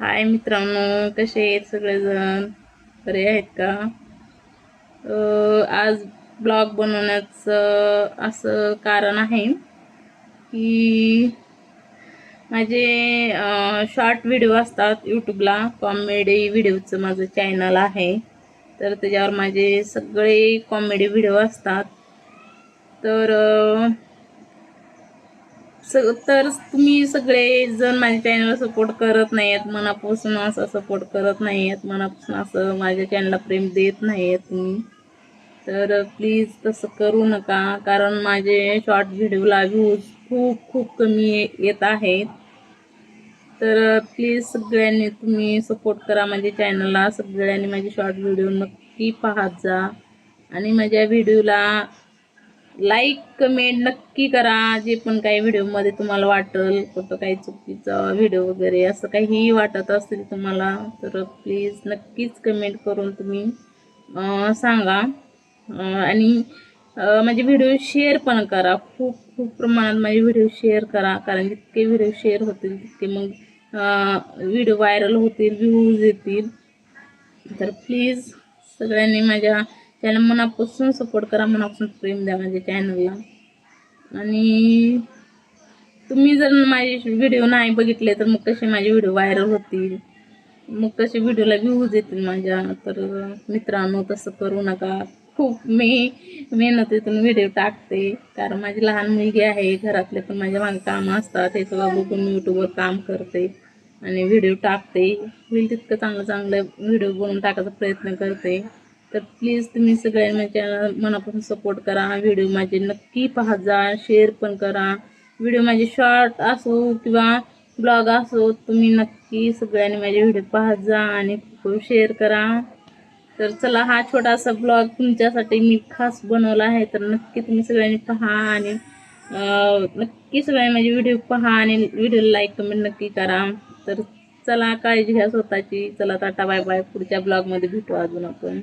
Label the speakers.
Speaker 1: हाय मित्रांनो कसे आहेत सगळेजण? बरे आहेत का? आज ब्लॉग बनवण्याचं असं कारण आहे की माझे शॉर्ट व्हिडिओ असतात यूट्यूबला कॉमेडी व्हिडिओचं माझं चॅनल आहे. तर त्याच्यावर माझे सगळे कॉमेडी व्हिडिओ असतात. तर स तर तुम्ही सगळे जण माझ्या चॅनलला सपोर्ट करत नाही आहेत मनापासून असं सपोर्ट करत नाही आहेत मनापासून असं माझ्या चॅनलला प्रेम देत नाही आहेत तुम्ही. तर प्लीज तसं करू नका कारण माझे शॉर्ट व्हिडिओला व्ह्यूज खूप खूप कमी येत आहेत. तर प्लीज सगळ्यांनी तुम्ही सपोर्ट करा माझ्या चॅनलला सगळ्यांनी माझे शॉर्ट व्हिडिओ नक्की पाहत जा. आणि माझ्या व्हिडिओला लाईक कमेंट नक्की करा. जे पण काही व्हिडिओमध्ये तुम्हाला वाटेल कुठं काही चुकीचा व्हिडिओ वगैरे असं काहीही वाटत असेल तुम्हाला तर प्लीज नक्कीच कमेंट करून तुम्ही सांगा. आणि माझे व्हिडिओ शेअर पण करा. खूप खूप प्रमाणात माझे व्हिडिओ शेअर करा. कारण जितके व्हिडिओ शेअर होतील तितके मग व्हिडिओ व्हायरल होतील व्ह्यूज येतील. तर प्लीज सगळ्यांनी माझ्या त्याला मनापासून सपोर्ट करा मनापासून प्रेम द्या म्हणजे माझ्या चॅनलला आणि तुम्ही जर माझे व्हिडिओ नाही बघितले तर मग कसे माझे व्हिडिओ व्हायरल होतील? मग कसे व्हिडिओला व्ह्यूज येतील माझ्या? तर मित्रांनो तसं करू नका. खूप मी मेहनतीतून व्हिडिओ टाकते. कारण माझी लहान मुलगी आहे घरातले पण माझ्या मागे कामं असतात. हे सगळं बघून मी यूट्यूबवर काम करते आणि व्हिडिओ टाकते. होईल तितकं चांगलं चांगलं व्हिडिओ बनवून टाकायचा प्रयत्न करते. तर प्लीज तुम्ही सगळ्यांनी माझ्या चॅनल मनापासून सपोर्ट करा. व्हिडिओ माझे नक्की पाहत जा शेअर पण करा. व्हिडिओ माझे शॉर्ट असो किंवा ब्लॉग असो तुम्ही नक्की सगळ्यांनी माझे व्हिडिओ पाहत जा आणि शेअर करा. तर चला हा छोटासा ब्लॉग तुमच्यासाठी मी खास बनवला आहे. तर नक्की तुम्ही सगळ्यांनी पहा आणि नक्की सगळ्यांनी माझे व्हिडिओ पहा आणि व्हिडिओला लाईक कमेंट नक्की करा. तर चला काळजी घ्या स्वतःची. चला टाटा बाय बाय पुढच्या ब्लॉगमध्ये भेटू अजून आपण.